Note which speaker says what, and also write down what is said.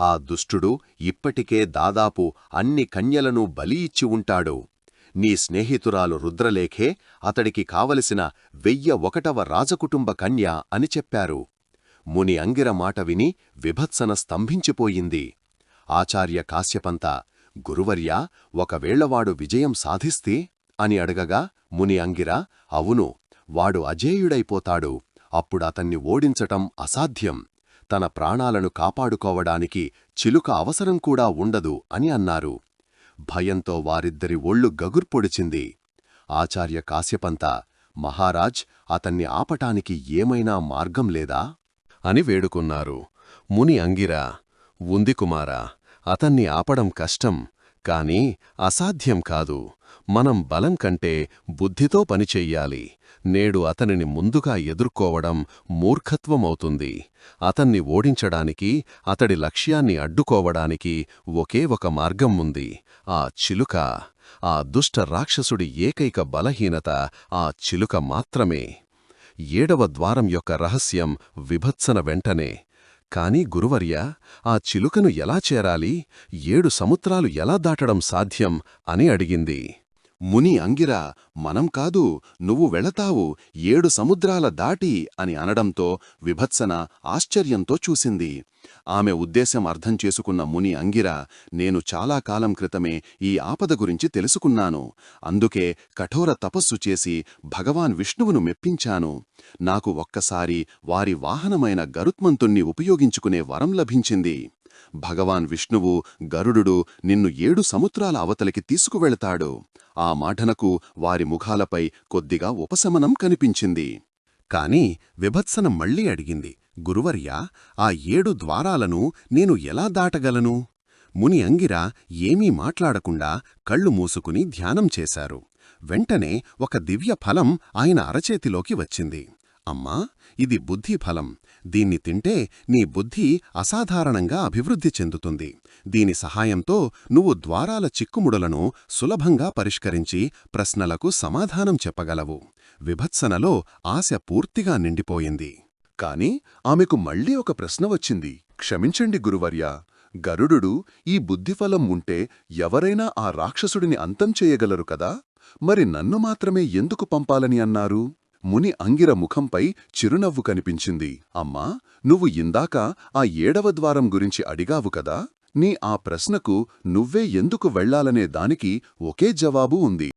Speaker 1: ఆ దుష్టుడు ఇప్పటికే దాదాపు అన్ని కన్యలను బలి ఇచ్చి ఉంటాడు. నీ స్నేహితురాలు రుద్రలేఖే అతడికి కావలసిన వెయ్య ఒకటవ రాజకుటుంబ కన్య అని చెప్పారు. ముని అంగిర మాట విని విభత్సన స్తంభించిపోయింది. ఆచార్య కాశ్యపంత గురువర్యా ఒకవేళవాడు విజయం సాధిస్తే అని అడగగా ముని అంగిర అవును వాడు అజేయుడైపోతాడు. అప్పుడతన్ని ఓడించటం అసాధ్యం. తన ప్రాణాలను కాపాడుకోవడానికి చిలుక అవసరం కూడా ఉండదు అని అన్నారు. భయంతో వారిద్దరి ఒళ్ళు గగుర్పొడిచింది ఆచార్య కాశ్యపంత మహారాజ్ అతన్ని ఆపటానికి ఏమైనా మార్గం లేదా? అని వేడుకున్నారు. ముని అంగిరా ఉంది కుమారా అతన్ని ఆపడం కష్టం కాని అసాధ్యం కాదు. మనం బలం కంటే బుద్ధితో పనిచెయ్యాలి నేడు అతనిని ముందుగా ఎదుర్కోవడం మూర్ఖత్వమవుతుంది. అతన్ని ఓడించడానికి అతడి లక్ష్యాన్ని అడ్డుకోవడానికి ఒకే ఒక మార్గం ఉంది. ఆ చిలుక ఆ దుష్ట రాక్షసుడి ఏకైక బలహీనత ఆ చిలుక మాత్రమే. ఏడవ ద్వారం యొక్క రహస్యం విభత్సన వెంటనే. కాని గురువర్య ఆ చిలుకను ఎలా చేరాలి? ఏడు సముద్రాలు ఎలా దాటడం సాధ్యం? అని అడిగింది. ముని అంగిరా మనం కాదు నువ్వు వెళతావు ఏడు సముద్రాల దాటి అని అనడంతో విభత్సన ఆశ్చర్యంతో చూసింది. ఆమె ఉద్దేశం అర్థం చేసుకున్న ముని అంగిర నేను చాలా కాలం క్రితమే ఈ ఆపద గురించి తెలుసుకున్నాను. అందుకే కఠోర తపస్సు చేసి భగవాన్ విష్ణువును మెప్పించాను. నాకు ఒక్కసారి వారి వాహనమైన గరుత్మంతుణ్ణి ఉపయోగించుకునే వరం లభించింది. భగవాన్ విష్ణువు గరుడు నిన్ను ఏడు సముద్రాల అవతలికి తీసుకువెళతాడు. ఆ మాటనకు వారి ముఖాలపై కొద్దిగా ఉపశమనం కనిపించింది. కాని విభత్సన మళ్ళీ అడిగింది గురువర్యా ఆ ఏడు ద్వారాలను నేను ఎలా దాటగలను? ముని అంగిర ఏమీ మాట్లాడకుండా కళ్ళు మూసుకుని ధ్యానం చేశారు. వెంటనే ఒక దివ్య ఫలం ఆయన అరచేతిలోకి వచ్చింది. అమ్మా ఇది బుద్ధి ఫలం దీన్ని తింటే నీ బుద్ధి అసాధారణంగా అభివృద్ధి చెందుతుంది. దీని సహాయంతో నువ్వు ద్వారాల చిక్కుముడులను సులభంగా పరిష్కరించి ప్రశ్నలకు సమాధానం చెప్పగలవు. విభత్సనలో ఆశ పూర్తిగా నిండిపోయింది. కాని ఆమెకు మళ్ళీ ఒక ప్రశ్న వచ్చింది. క్షమించండి గురువర్య గరుడు ఈ బుద్ధిఫలం ఉంటే ఎవరైనా ఆ రాక్షసుడిని అంతం చేయగలరు కదా? మరి నన్ను మాత్రమే ఎందుకు పంపాలని అన్నారు? ముని అంగిర ముఖంపై చిరునవ్వు కనిపించింది. అమ్మా నువ్వు ఇందాక ఆ ఏడవ ద్వారం గురించి అడిగావు కదా? నీ ఆ ప్రశ్నకు నువ్వే ఎందుకు వెళ్ళాలనే దానికి ఒకే జవాబు ఉంది.